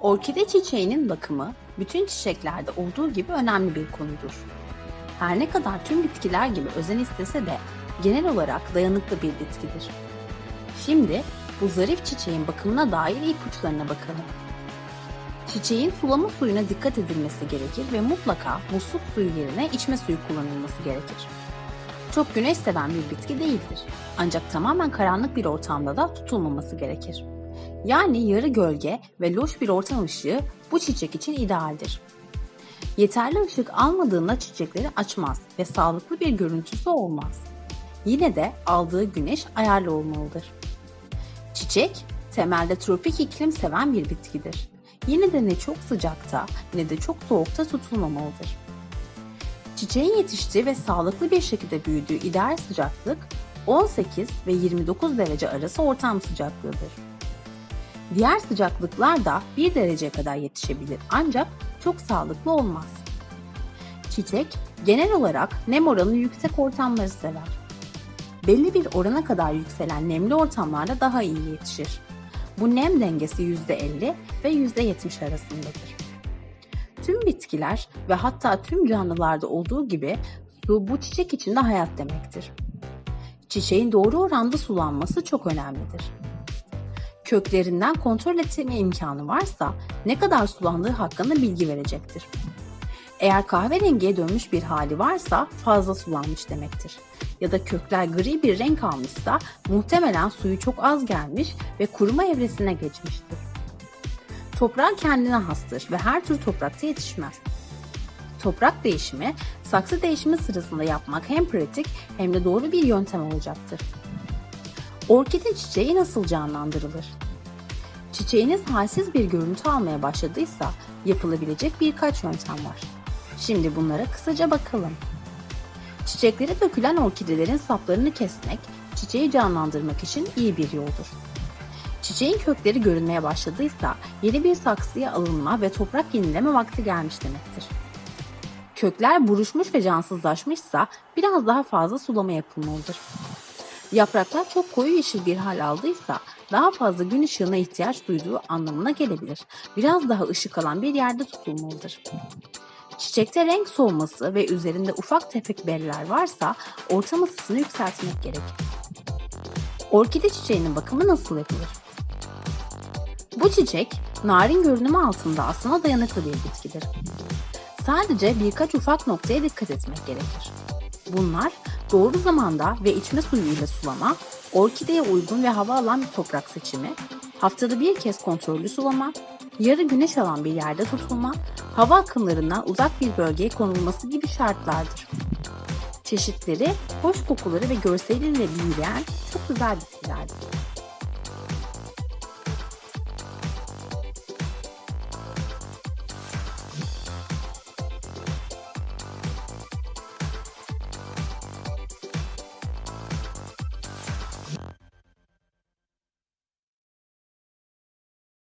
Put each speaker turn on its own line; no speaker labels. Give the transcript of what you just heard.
Orkide çiçeğinin bakımı bütün çiçeklerde olduğu gibi önemli bir konudur. Her ne kadar tüm bitkiler gibi özen istese de genel olarak dayanıklı bir bitkidir. Şimdi bu zarif çiçeğin bakımına dair ipuçlarına bakalım. Çiçeğin sulama suyuna dikkat edilmesi gerekir ve mutlaka musluk suyu yerine içme suyu kullanılması gerekir. Çok güneş seven bir bitki değildir. Ancak tamamen karanlık bir ortamda da tutulmaması gerekir. Yani yarı gölge ve loş bir ortam ışığı bu çiçek için idealdir. Yeterli ışık almadığında çiçekleri açmaz ve sağlıklı bir görüntüsü olmaz. Yine de aldığı güneş ayarlı olmalıdır. Çiçek, temelde tropik iklim seven bir bitkidir. Yine de ne çok sıcakta ne de çok soğukta tutulmamalıdır. Çiçeğin yetiştiği ve sağlıklı bir şekilde büyüdüğü ideal sıcaklık 18 ve 29 derece arası ortam sıcaklığıdır. Diğer sıcaklıklar da 1 dereceye kadar yetişebilir ancak çok sağlıklı olmaz. Çiçek genel olarak nem oranı yüksek ortamları sever. Belli bir orana kadar yükselen nemli ortamlarda daha iyi yetişir. Bu nem dengesi %50 ve %70 arasındadır. Tüm bitkiler ve hatta tüm canlılarda olduğu gibi su bu çiçek için de hayat demektir. Çiçeğin doğru oranda sulanması çok önemlidir. Köklerinden kontrol etme imkanı varsa ne kadar sulandığı hakkında bilgi verecektir. Eğer kahverengiye dönmüş bir hali varsa fazla sulanmış demektir. Ya da kökler gri bir renk almışsa muhtemelen suyu çok az gelmiş ve kuruma evresine geçmiştir. Toprak kendine hastır ve her tür toprakta yetişmez. Toprak değişimi, saksı değişimi sırasında yapmak hem pratik hem de doğru bir yöntem olacaktır. Orkide çiçeği nasıl canlandırılır? Çiçeğiniz halsiz bir görüntü almaya başladıysa yapılabilecek birkaç yöntem var. Şimdi bunlara kısaca bakalım. Çiçeklere dökülen orkidelerin saplarını kesmek, çiçeği canlandırmak için iyi bir yoldur. Çiçeğin kökleri görünmeye başladıysa yeni bir saksıya alınma ve toprak yenileme vakti gelmiş demektir. Kökler buruşmuş ve cansızlaşmışsa biraz daha fazla sulama yapılmalıdır. Yapraklar çok koyu yeşil bir hal aldıysa daha fazla gün ışığına ihtiyaç duyduğu anlamına gelebilir. Biraz daha ışık alan bir yerde tutulmalıdır. Çiçekte renk solması ve üzerinde ufak tefek belirler varsa ortam ısısını yükseltmek gerekir. Orkide çiçeğinin bakımı nasıl yapılır? Bu çiçek narin görünümü altında aslında dayanıklı bir bitkidir. Sadece birkaç ufak noktaya dikkat etmek gerekir. Bunlar doğru zamanda ve içme suyu ile sulama, orkideye uygun ve hava alan bir toprak seçimi, haftada bir kez kontrollü sulama, yarı güneş alan bir yerde tutulma, hava akımlarından uzak bir bölgeye konulması gibi şartlardır. Çeşitleri, hoş kokuları ve görseliyle büyüleyen çok güzel bitkilerdir.